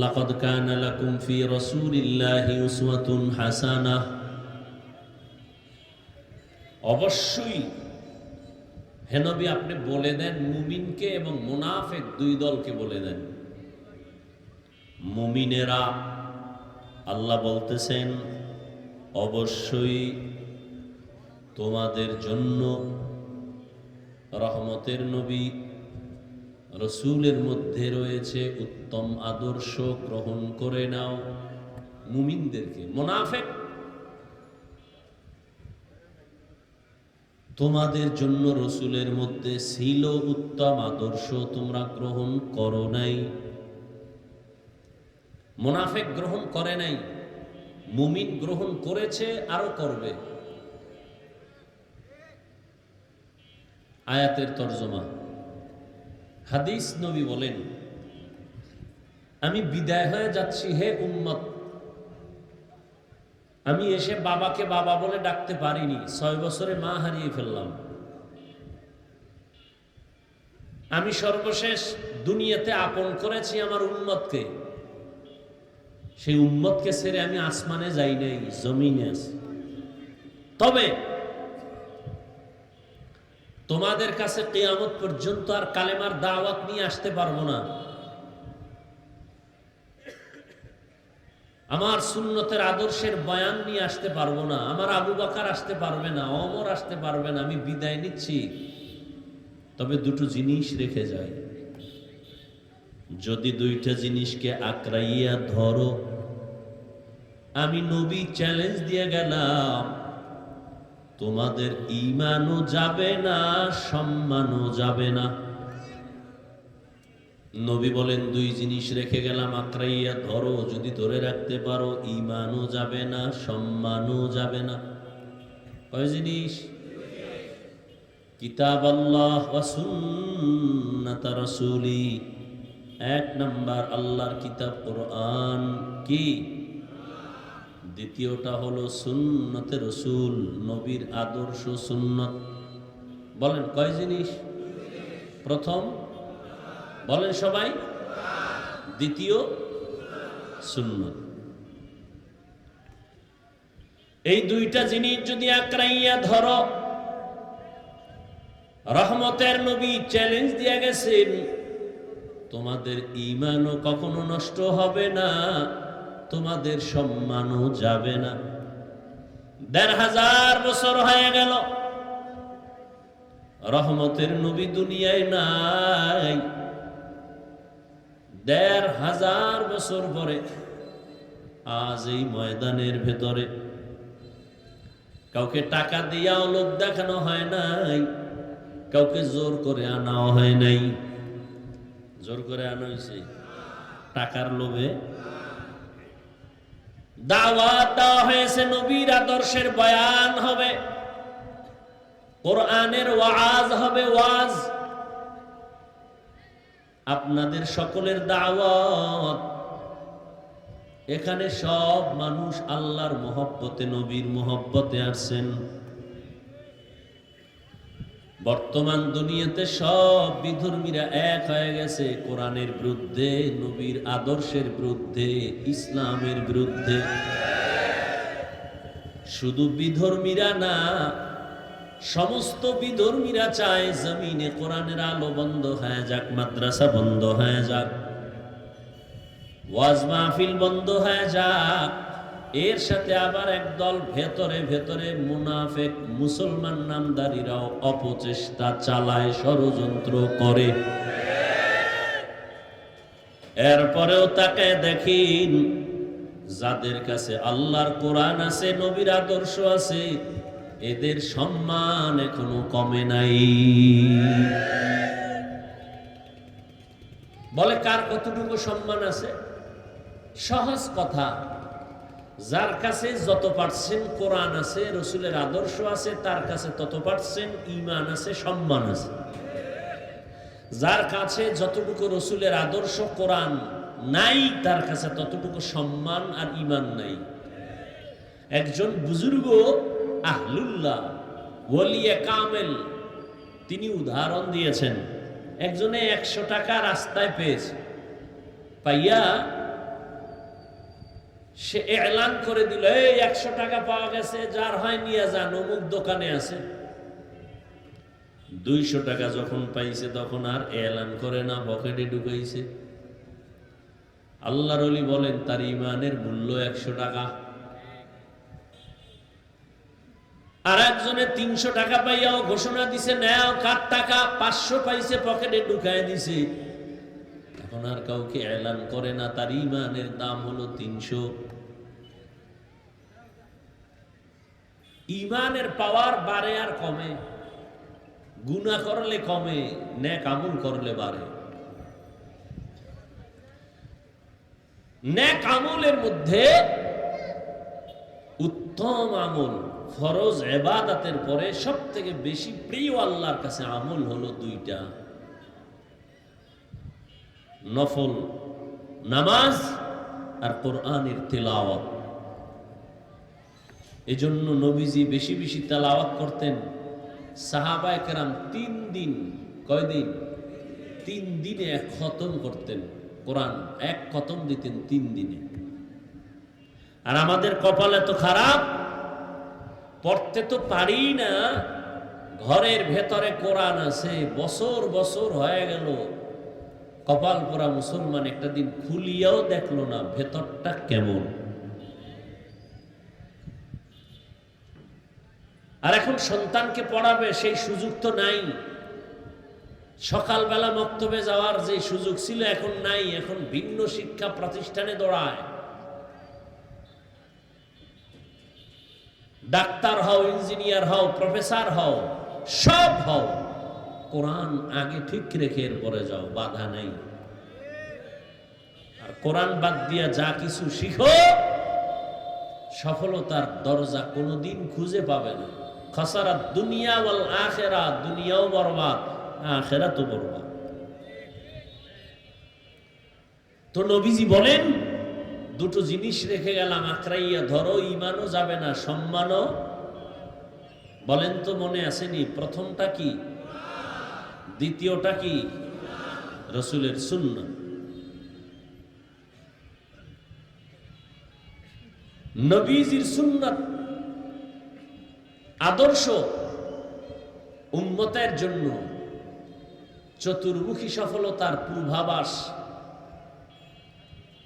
লাকদ কানা লাকুম ফি রাসূলিল্লাহি উসওয়াতুন হাসানাহ অবশ্যই হেনবি আপনি বলে দেন মুমিনকে এবং মুনাফেক দুই দলকে বলে দেন। মুমিনেরা আল্লাহ বলতেছেন, অবশ্যই তোমাদের জন্য রহমতের নবী রসুলের মধ্যে রয়েছে উত্তম আদর্শ গ্রহণ করে নাও। মুমিনদেরকে, মোনাফেক। তোমাদের জন্য রসুলের মধ্যে ছিল উত্তম আদর্শ, তোমরা গ্রহণ করো নাই। মোনাফেক গ্রহণ করে নাই। মুমিন গ্রহণ করেছে, আরও করবে। আয়াতের তর্জমা। হাদিস নবী বলেন, আমি বিদায় হয়ে যাচ্ছি, হে উম্মত। আমি এসে বাবাকে বাবা বলে ডাকতে পারিনি, ছয় বছরে মা হারিয়ে ফেললাম। আমি সর্বশেষ দুনিয়াতে আপন করেছি আমার উম্মতকে। সেই উম্মতকে ছেড়ে আমি আসমানে যাই নাই, জমিনে আছি। তবে তোমাদের কাছে কেয়ামত পর্যন্ত আর কালেমার দাওয়াত নিয়ে আসতে পারব না। আমার সুন্নতের আদর্শের বয়ান নিয়ে আসতে পারব না, আমার আবু বাকার আসতে পারবে না অমর আসতে পারবে না, আমি বিদায় নিচ্ছি। তবে দুটো জিনিস রেখে যায় যদি দুইটা জিনিসকে আঁকড়াইয়া ধরো, আমি নবী চ্যালেঞ্জ দিয়ে গেলাম। তোমাদের ইমানও যাবে না, সম্মানও যাবে না। নবী বলেন, দুই জিনিস রেখে গেলাম আঁকড়াইয়া ধরো, যদি ধরে রাখতে পারো ইমানও যাবে না, সম্মানও যাবে না। কয় জিনিস? কিতাব আল্লাহ রাসূলি। এক নাম্বার, আল্লাহর কিতাব কোরআন কি? দ্বিতীয়টা হলো সুন্নতে রসুল, নবীর আদর্শ সুন্নত। বলেন, কয় জিনিস? প্রথম, বলেন সবাই। দ্বিতীয়, সুন্নত। এই দুইটা জিনিস যদি আঁকড়াইয়া ধরো, রহমতের নবী চ্যালেঞ্জ দিয়ে গেছেন, তোমাদের ইমানও কখনো নষ্ট হবে না। তোমাদের সম্মানও যাবে না। দেড় হাজার বছর হয়ে গেল। রহমতের নবী দুনিয়ায় নাই। দেড় হাজার বছর পরে আজ এই ময়দানের ভেতরে কাউকে টাকা দিয়াও লোক দেখানো হয় নাই, কাউকে জোর করে আনাও হয় নাই। জোর করে আনা হয়েছে। টাকার লোভে দাওয়াত দেওয়া হয়েছে নবীর আদর্শের বয়ান হবে। কোরআনের ওয়াজ হবে ওয়াজ। আপনাদের সকলের দাওয়াত। এখানে সব মানুষ আল্লাহর মহব্বতে, নবীর মহব্বতে আসছেন। বর্তমান দুনিয়াতে সব বিধর্মীরা এক হয়ে গেছে, কোরআনের বিরুদ্ধে, নবীর আদর্শের বিরুদ্ধে, ইসলামের বিরুদ্ধে। শুধু বিধর্মীরা না, সমস্ত বিধর্মীরা চায় জমিনে কোরআনের আলো বন্ধ হয়ে যাক, মাদ্রাসা বন্ধ হয়ে যাক, ওয়াজ মাহফিল বন্ধ হয়ে যাক। এর সাথে আবার একদল ভেতরে ভেতরে মুনাফেক মুসলমান নামদারিরাও অপচেষ্টা চালায় ষড়যন্ত্র করে। এরপরেও তাকে দেখিন, যাদের কাছে আল্লাহর কোরআন আছে, নবীর আদর্শ আছে, এদের সম্মান এখনও কমে নাই। বলে, কার কতটুকু সম্মান আছে? সহজ কথা। যার কাছে যত পার্সেন্ট কোরআন আছে, রসুলের আদর্শ আছে, তার কাছে তত পার্সেন্ট ইমান আছে, সম্মান আছে। যার কাছে যতটুকু রসুলের আদর্শ কোরআন নাই, তার কাছে ততটুকু সম্মান আর ইমান নাই। একজন বুজুর্গ আহলুল্লাহ, ওলিয়ে কামেল, তিনি উদাহরণ দিয়েছেন। একজনে একশো টাকা রাস্তায় পেয়েছে। পাইয়া সে এলান করে দিল, এই, একশো টাকা পাওয়া গেছে, যার হয় নিয়ে যান, অমুক দোকানে আছে। দুইশো টাকা যখন পাইছে, তখন আর এলান করে না, পকেটে ঢুকাইছে। আল্লাহর অলি বলেন, তার ইমানের মূল্য একশো টাকা। আর একজনে তিনশো টাকা পাইয়াও ঘোষণা দিছে, নেও, কার টাকা? পাঁচশো পাইছে, পকেটে ঢুকায় দিছে। আর কাউকে এলান করে না, তার ইমানের দাম হলো তিনশো। ইমানের পাওয়ার বাড়ে আর কমে গুণা করলে কমে ন্যাক আমল করলে বাড়ে। ন্যাক আমলের মধ্যে উত্তম আমল, ফরজ এবাদাতের পরে সব থেকে বেশি প্রিয় আল্লাহর কাছে আমল হলো দুইটা। নফল নামাজ আর কোরআনের তেলাওয়াত। এজন্য নবীজি বেশি বেশি তেলাওয়াত করতেন। সাহাবায় কেরাম তিন দিন কয়দিন তিন দিনে এক খতম করতেন কোরআন, এক খতম দিতেন তিন দিনে। আর আমাদের কপাল এত খারাপ, পড়তে তো পারি না। ঘরের ভেতরে কোরআন আছে, বছর বছর হয়ে গেল। কপাল পোড়া মুসলমান একটা দিন খুলিয়াও দেখল না, ভেতরটা কেমন। আর এখন সন্তানকে পড়াবে, সেই সুযোগ তো নাই। সকালবেলা মক্তবে যাওয়ার যে সুযোগ ছিল এখন নাই, এখন ভিন্ন শিক্ষা প্রতিষ্ঠানে দৌড়ায়। ডাক্তার হও, ইঞ্জিনিয়ার হও, প্রফেসর হও, সব হও। কোরআন আগে ঠিক রেখে এরপরে যাও, বাধা নেই। আর কোরআন বাদ দিয়া যা কিছু শিখো, সফলতার দরজা কোনোদিন খুঁজে পাবে না। খাসারা দুনিয়া ওয়াল আখেরা, দুনিয়াও বরবাদ আখেরা তো বরবাদ। তো নবীজি বলেন, দুটো জিনিস রেখে গেলাম, আঁকড়াইয়া ধরো, ইমানও যাবে না, সম্মানও। বলেন তো মনে আসেনি, প্রথমটা কি? দ্বিতীয়টা কি? রসুলের শূন্য নবীজির সুন্নত আদর্শ উন্মতের জন্য চতুর্মুখী সফলতার পূর্বাভাস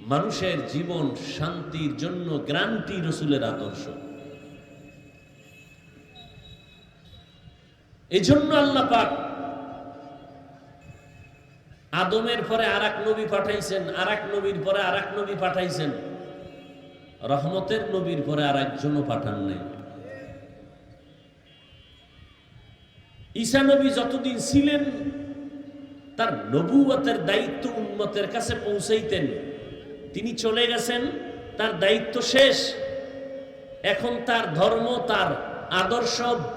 মানুষের জীবন শান্তির জন্য গ্রান্টি রসুলের আদর্শ। এই জন্য আল্লাহ পাক আদমের পরে আর নবী পাঠাইছেন আর নবীর পরে আর নবী পাঠাইছেন। রহমতের নবীর পরে আর একজনও পাঠান নাই। ঈসা নবী যতদিন ছিলেন, তার নবুয়তের দায়িত্ব উন্মতের কাছে পৌঁছাইতেন। তিনি চলে গেছেন, তার দায়িত্ব শেষ। এখন তার ধর্ম, তার আদর্শ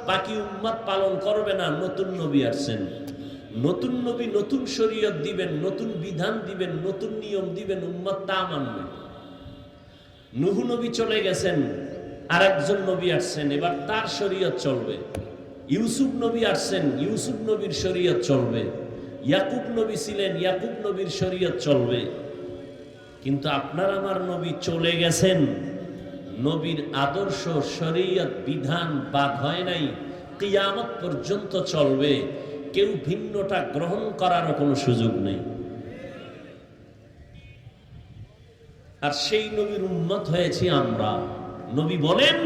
বাকি উম্মত পালন করবে না, নতুন নবী আসছেন। নতুন নবী নতুন শরীয়ত দিবেন, নতুন বিধান দিবেন, নতুন নিয়ম দিবেন, উম্মত তা মানবে। নুহু নবী চলে গেছেন আর একজন নবী আসছেন, এবার তার শরীয়ত চলবে। ইউসুফ নবী আসছেন, ইউসুফ নবীর শরীয়ত চলবে। ইয়াকুব নবী ছিলেন, ইয়াকুব নবীর শরীয়ত চলবে। কিন্তু আপনার আমার নবী চলে গেছেন, নবীর আদর্শ, শরীয়ত, বিধান বাদ হয় নাই, কিয়ামত পর্যন্ত চলবে। কেউ ভিন্নটা গ্রহণ করারও কোনো সুযোগ নেই আর সেই নবীর উন্মত হয়েছি আমরা নবী বলেন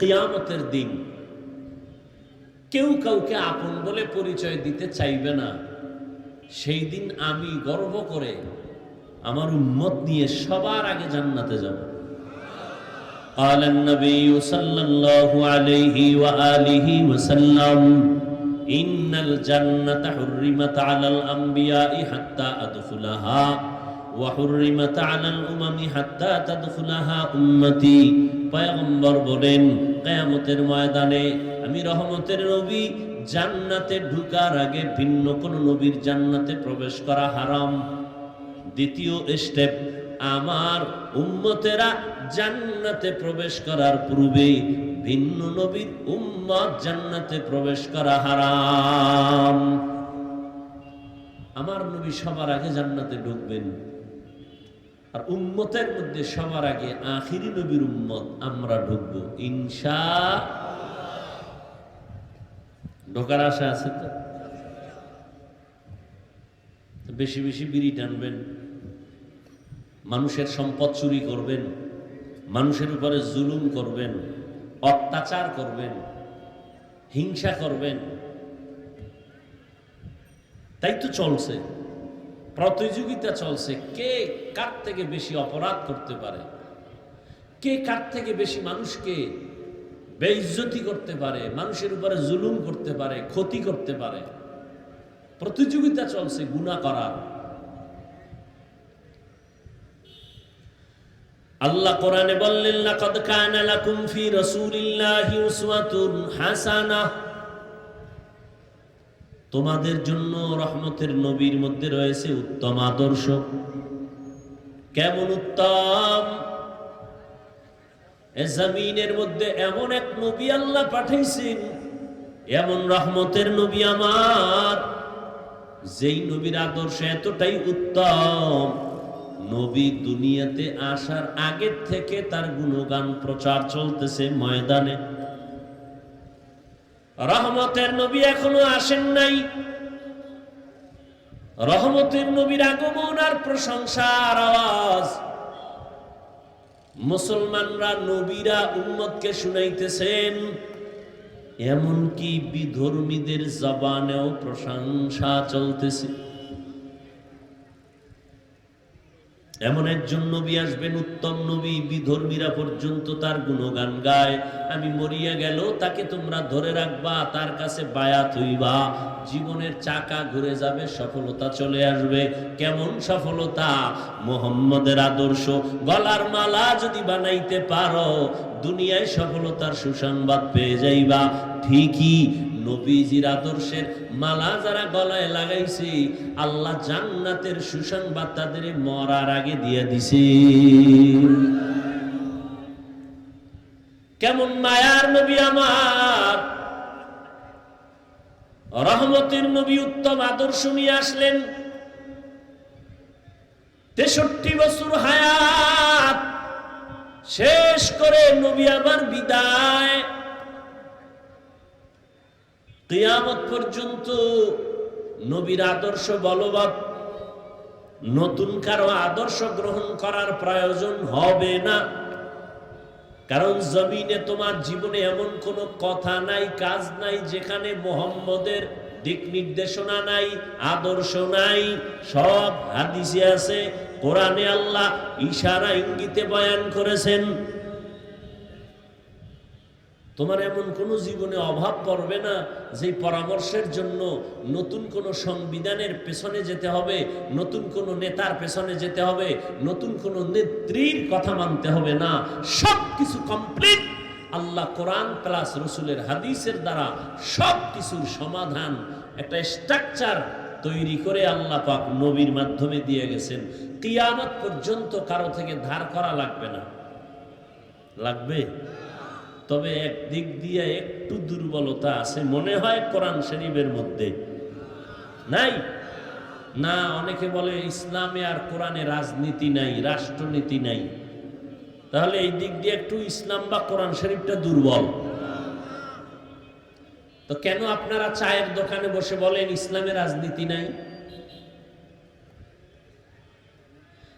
কিয়ামতের দিন কেউ কাউকে আপন বলে পরিচয় দিতে চাইবে না সেই দিন আমি গর্ব করে আমার উম্মত নিয়ে সবার আগে জান্নাতে যাব قال النبي صلى الله عليه وآله وسلم ইন্নাল জান্নাতা হুররিমাত আলাল আমবিয়াই হাত্তা আদখুলাহা, ওয়া হুররিমাত আলাল উমামি হাত্তা তাদখুলাহা উম্মতি। পয়গম্বর বলেন, কিয়ামতের ময়দানে আমি রহমতের নবী, জান্নাতে ঢুকার আগে ভিন্ন কোন নবীর জান্নাতে প্রবেশ করা হারাম। দ্বিতীয় স্টেপ আমার উম্মতেরা জান্নাতে প্রবেশ করার পূর্বে ভিন্ন নবীর উম্মত জান্নাতে প্রবেশ করা হারাম। আমার নবী সবার আগে জান্নাতে ঢুকবেন। আর উম্মতের মধ্যে সবার আগে আখিরি নবীর উম্মত আমরা ঢুকবো, ইনশা ঢোকার আশা আছে তো? বেশি বেশি বিড়ি টানবেন। মানুষের সম্পদ চুরি করবেন। মানুষের উপরে জুলুম করবেন। অত্যাচার করবেন, হিংসা করবেন। তাই তো চলছে। প্রতিযোগিতা চলছে। কে কার থেকে বেশি অপরাধ করতে পারে? কে কার থেকে বেশি মানুষকে বেইজ্জতি করতে পারে? মানুষের উপরে জুলুম করতে পারে, ক্ষতি করতে পারে? প্রতিযোগিতা চলছে গুণা করার আল্লাহ কোরআনে বললেন, লাকাদ কানা লাকুম ফি রাসূলিল্লাহি উসওয়াতুন হাসানাহ তোমাদের জন্য রহমতের নবীর মধ্যে রয়েছে উত্তম আদর্শ। কেমন উত্তম? এ জমিনের মধ্যে এমন এক নবী আল্লাহ পাঠাইছেন এমন রহমতের নবী আমার, যেই নবীর আদর্শ এতটাই উত্তম। নবী দুনিয়াতে আসার আগের থেকে তার গুণগান প্রচার চলতেছে ময়দানে। রহমতের নবী এখনও আসেন নাই। রহমতের নবীর আগমন আর প্রশংসার আওয়াজ। মুসলমানরা নবীরা উম্মতকে শুনাইতেছেন, এমনকি বিধর্মীদের জবানেও প্রশংসা চলতেছে। এমন একজন নবী আসবেন, উত্তম নবী, বিধর্মীরা পর্যন্ত তার গুণগান গায়। আমি মরিয়া গেল, তাকে তোমরা ধরে রাখবা, তার কাছে বায়াত হইবা। জীবনের চাকা ঘুরে যাবে, সফলতা চলে আসবে। কেমন সফলতা? মোহাম্মদের আদর্শ। গলার মালা যদি বানাইতে পারো, দুনিয়ায় সফলতার সুসংবাদ পেয়ে যাইবা। ঠিকই নবীজির আদর্শের মালা যারা গলায় লাগাইছে, আল্লাহ জান্নাতের সুসংবাদ তাদের মরার আগে দিয়ে দিছে। কেমন মায়ার নবী আমার। রহমতের নবী উত্তম আদর্শ নিয়ে আসলেন। তেষট্টি বছর হায়াত শেষ করে নবী আমার বিদায়। কিয়ামত পর্যন্ত নবীর আদর্শ বলবৎ নতুন কারও আদর্শ গ্রহণ করার প্রয়োজন হবে না। কারণ জমিনে তোমার জীবনে এমন কোনো কথা নাই, কাজ নাই, যেখানে মোহাম্মদের দিক নির্দেশনা নাই, আদর্শ নাই। সব হাদিসে আছে, কোরআনে আল্লাহ ইশারা ইঙ্গিতে বয়ান করেছেন তোমার এমন কোনো জীবনে অভাব পড়বে না যে পরামর্শের জন্য নতুন কোনো সংবিধানের পেছনে যেতে হবে, নতুন কোনো নেতার পেছনে যেতে হবে, নতুন কোনো নেত্রীর কথা মানতে হবে না। সব কিছু কমপ্লিট আল্লাহ কোরআন প্লাস রসুলের হাদিসের দ্বারা সব কিছুর সমাধান, একটা স্ট্রাকচার তৈরি করে আল্লাহ পাক নবীর মাধ্যমে দিয়ে গেছেন। কিয়ামত পর্যন্ত কারও থেকে ধার করা লাগবে না। লাগবে? তবে এক দিক দিয়ে একটু দুর্বলতা আছে। মনে হয় কোরআন শরীফের মধ্যে। নাই? না, অনেকে বলে ইসলামে আর কোরআনে রাজনীতি নাই, রাষ্ট্রনীতি নাই। তাহলে এই দিক দিয়ে একটু ইসলাম বা কোরআন শরীফটা দুর্বল। তো কেন আপনারা চায়ের দোকানে বসে বলেন ইসলামে রাজনীতি নাই?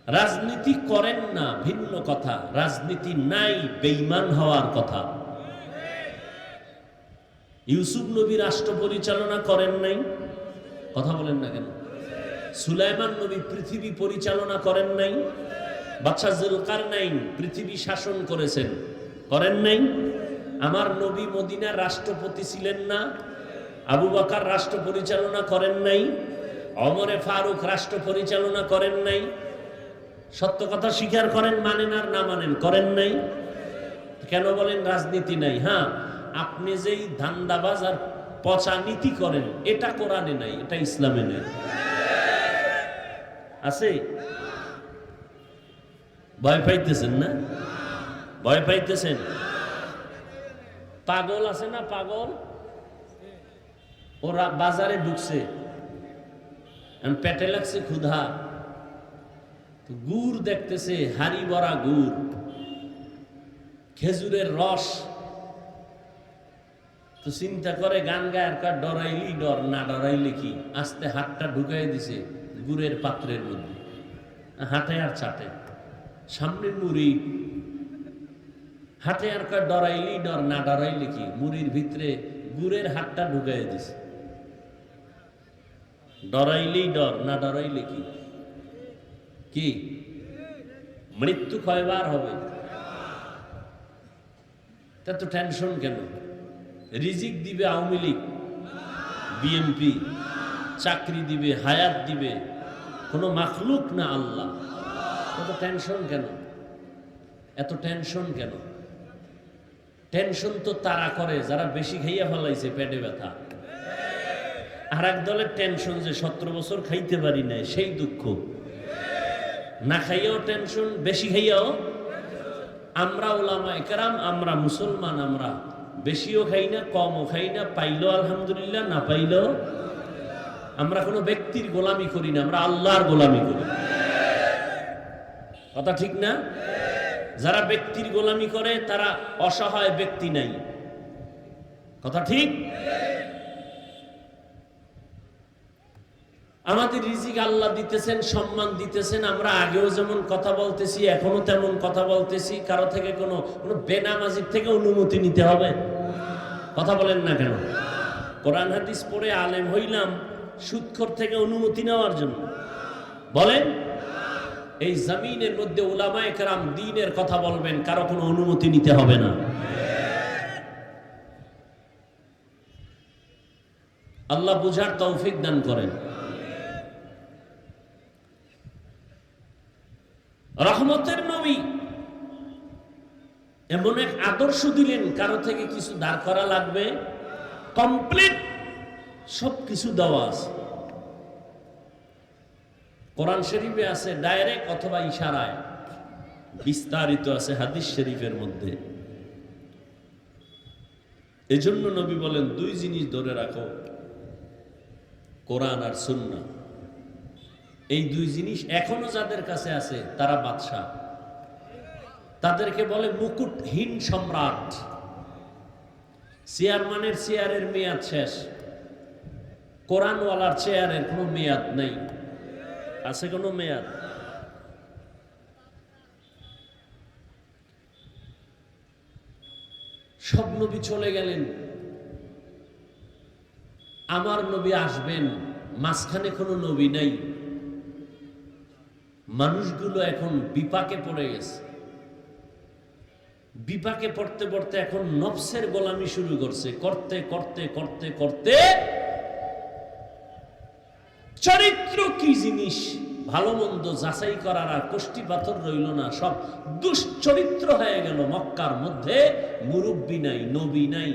রাজনীতি করেন না, ভিন্ন কথা। রাজনীতি নাই বেইমান হওয়ার কথা। ইউসুফ নবী রাষ্ট্র পরিচালনা করেন নাই। কথা বলেন না কেন? সুলাইমান নবী পৃথিবী পরিচালনা করেন নাই। বাচ্চা জুলকার নাইন পৃথিবী শাসন করেছেন। করেন নাই? আমার নবী মদিনার রাষ্ট্রপতি ছিলেন না। আবু বাকার রাষ্ট্র পরিচালনা করেন নাই। অমরে ফারুক রাষ্ট্র পরিচালনা করেন নাই। সত্য কথা স্বীকার করেন, মানেন আর না মানেন, করেন নাই। কেন বলেন রাজনীতি নাই? হ্যাঁ আপনি যেই ধান্দাবাজ আর পচা নীতি করেন, এটা কোরআনে নাই, এটা ইসলামে নেই। আছে? ভয় পাইতেছেন না? ভয় পাইতেছেন? পাগল আছে না পাগল? ওরা বাজারে ঢুকছে। পেটে লাগছে ক্ষুধা। গুড় দেখতেছে, হাড়ি ভরা গুড়। খেজুরের রস। তো চিন্তা করে গান গায়ের কার ডরাইলি ডর, না ডরাইলে কি? আস্তে হাতটা ঢুকাই দিছে গুড়ের পাত্রের মধ্যে। হাতে আর চাটে সামনে মুড়ি। হাতে আর কার ডরাইলি ডর, না ডরাইলে কি? মুড়ির ভিতরে গুড়ের হাতটা ঢুকাই দিছে। ডরাইলেই ডর, না ডরাইলে কি? কি? মৃত্যু কয়বার হবে? তা তো টেনশন কেন? রিজিক দিবে আওয়ামী লীগ বিএমপি চাকরি দিবে, হায়াত দিবে, কোনো মাখলুক না আল্লাহ। এত টেনশন কেন? এত টেনশন কেন? টেনশন তো তারা করে, যারা বেশি খাইয়া ফেলাইছে পেটে ব্যথা। আর এক দলের টেনশন যে সতেরো বছর খাইতে পারি নাই, সেই দুঃখ। না খাইয়াও টেনশন বেশি খাইয়াও। আমরা ওলামা একরাম আমরা মুসলমান, আমরা বেশিও খাই না, কমও খাই না পাইলো আলহামদুলিল্লাহ, না পাইলো আমরা কোনো ব্যক্তির গোলামি করি না, আমরা আল্লাহর গোলামি করি। কথা ঠিক না? যারা ব্যক্তির গোলামি করে, তারা অসহায় ব্যক্তি নাই। কথা ঠিক? আমাদের রিজিক আল্লাহ দিতেছেন, সম্মান দিতেছেন, আমরা আগেও যেমন কথা বলতেছি এখনও তেমন কথা বলতেছি, কারও থেকে কোনো কোনো বেনামাজির থেকে অনুমতি নিতে হবে? কথা বলেন না কেন? কোরআন হাদিস পড়ে আলেম হইলাম, সুৎখর থেকে অনুমতি নেওয়ার জন্য। বলেন? এই জমিনের মধ্যে ওলামায়ে কেরাম দিনের কথা বলবেন, কারও কোনো অনুমতি নিতে হবে না। আল্লাহ বুঝার তৌফিক দান করেন। রহমতের নবী এমন এক আদর্শ দিলেন, কারও থেকে কিছু দাঁড় করা লাগবে। কমপ্লিট সব কিছু দেওয়া আছে। কোরআন শরীফে আছে ডাইরেক্ট অথবা ইশারায়। বিস্তারিত আছে হাদিস শরীফের মধ্যে। এজন্য নবী বলেন, দুই জিনিস ধরে রাখো, কোরআন আর সুন্নাহ। এই দুই জিনিস এখনও যাদের কাছে আছে, তারা বাদশাহ। তাদেরকে বলে মুকুটহীন সম্রাট। চেয়ারম্যানের চেয়ারের মেয়াদ শেষ। কোরআনওয়ালার চেয়ারের কোনো মেয়াদ নেই। আছে কোনো মেয়াদ? সব নবী চলে গেলেন। আমার নবী আসবেন, মাঝখানে কোনো নবী নাই। মানুষগুলো এখন বিপাকে পড়ে গেছে। বিপাকে পড়তে পড়তে এখন নফসের গোলামি শুরু করছে। করতে করতে করতে করতে চরিত্র কি জিনিস? ভালো মন্দ যাচাই করার আর কষ্টি পাথর রইল না। সব দুশ্চরিত্র হয়ে গেল মক্কার মধ্যে। মুরব্বী নাই, নবী নাই।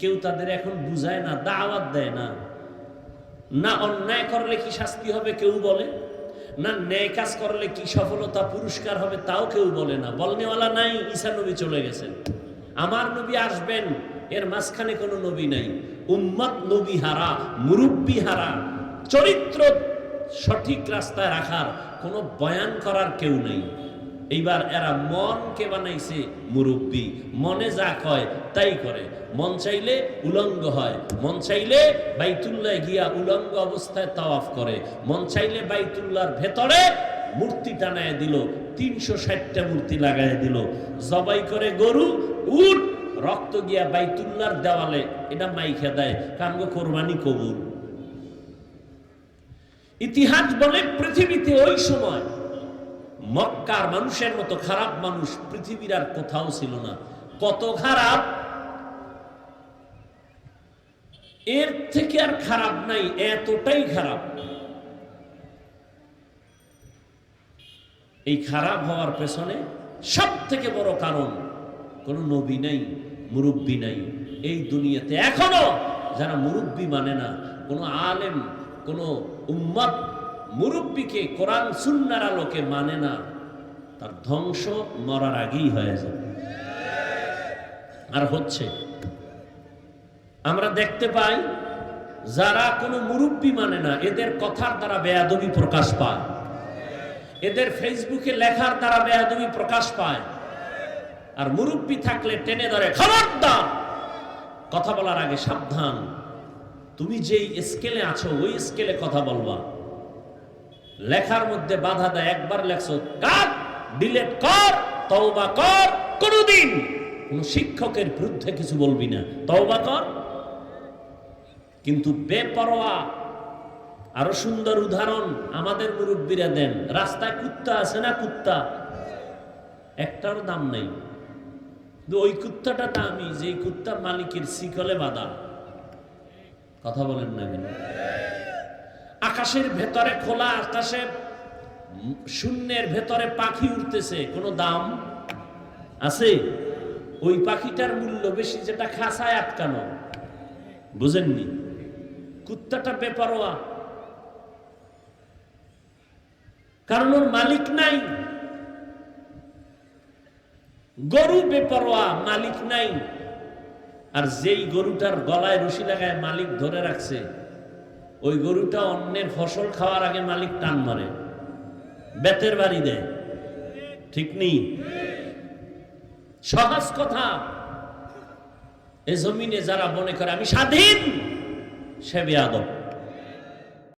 কেউ তাদের এখন বুঝায় না, দাওয়াত দেয় না। না অন্যায় করলে কি শাস্তি হবে, কেউ বলে? না ন্যায় কাজ করলে কি সফলতা পুরস্কার হবে তাও কেউ বলে না। বলনেওয়ালা নাই, ঈসা নবী চলে গেছেন। আমার নবী আসবেন, এর মাঝখানে কোনো নবী নাই। উম্মত নবী হারা, মুরব্বী হারা, চরিত্র সঠিক রাস্তায় রাখার কোনো বয়ান করার কেউ নেই। এইবার এরা মনকে বানাইছে মুরব্বী। মনে যা কয় তাই করে। মন চাইলে উলঙ্গ হয়। মন চাইলে বাইতুল্লাহ গিয়া উলঙ্গ অবস্থায় তাওয়াফ করে। মন চাইলে বাইতুল্লাহর ভেতরে মূর্তি টানায় দিল। তিনশো ষাটটা মূর্তি লাগায় দিল। জবাই করে গরু, উট, রক্ত গিয়া বাইতুল্লাহর দেওয়ালে এটা মাইখে দেয়। কামগো কোরবানি কবুল। ইতিহাস বলে পৃথিবীতে ওই সময় মক্কার মানুষের মতো খারাপ মানুষ পৃথিবীর আর কোথাও ছিল না। কত খারাপ? এর থেকে আর খারাপ নাই, এতটাই খারাপ। এই খারাপ হওয়ার পেছনে সব থেকে বড় কারণ, কোন নবী নাই, মুরব্বী নাই এই দুনিয়াতে। এখনও যারা মুরব্বী মানে না, কোনো আলেম, কোনো উম্মত মুরব্বীকে কোরআন সুন্নার আলোকে মানে না। তার ধ্বংস মরার আগেই হয়ে যাবে। আর হচ্ছে, আমরা দেখতে পাই, যারা কোনো মুরব্বী মানে না, এদের কথার দ্বারা বেয়াদবি প্রকাশ পায়। এদের ফেসবুকে লেখার দ্বারা বেয়াদবি প্রকাশ পায়। আর মুরব্বী থাকলে টেনে ধরে, খবরদার! কথা বলার আগে সাবধান। তুমি যেই স্কেলে আছো, ওই স্কেলে কথা বলবা। লেখার মধ্যে বাধা দেয়, একবার লেখছো, কাট ডিলেট কর, তওবা কর, কোনদিন কোন শিক্ষকের বিরুদ্ধে কিছু বলবি না। তওবা কর। কিন্তু বেপরোয়া, আরও সুন্দর উদাহরণ আমাদের মুরব্বীরা দেন, রাস্তায় কুত্তা আছে না কুত্তা? একটার দাম নেই। ওই কুত্তাটা দামি যে কুত্তা মালিকের শিকলে বাঁধা। কথা বলেন না কেন? আকাশের ভেতরে খোলা আকাশে শূন্যের ভেতরে পাখি উঠতেছে কোনো দাম আছে? ওই পাখিটার মূল্য বেশি, যেটা খাসায় আটকানো। বুঝেননি? কুত্তাটা বেপরোয়া। কারণ ওর মালিক নাই। গরু বেপরোয়া, মালিক নাই। আর যেই গরুটার গলায় রশি লাগায় মালিক ধরে রাখছে। ওই গরুটা অন্যের ফসল খাওয়ার আগে মালিক টান মারে। বেতের বাড়ি দেয় ঠিক নেই? সহজ কথা। এ জমিনে যারা মনে করে আমি স্বাধীন, সে বেয়াদব।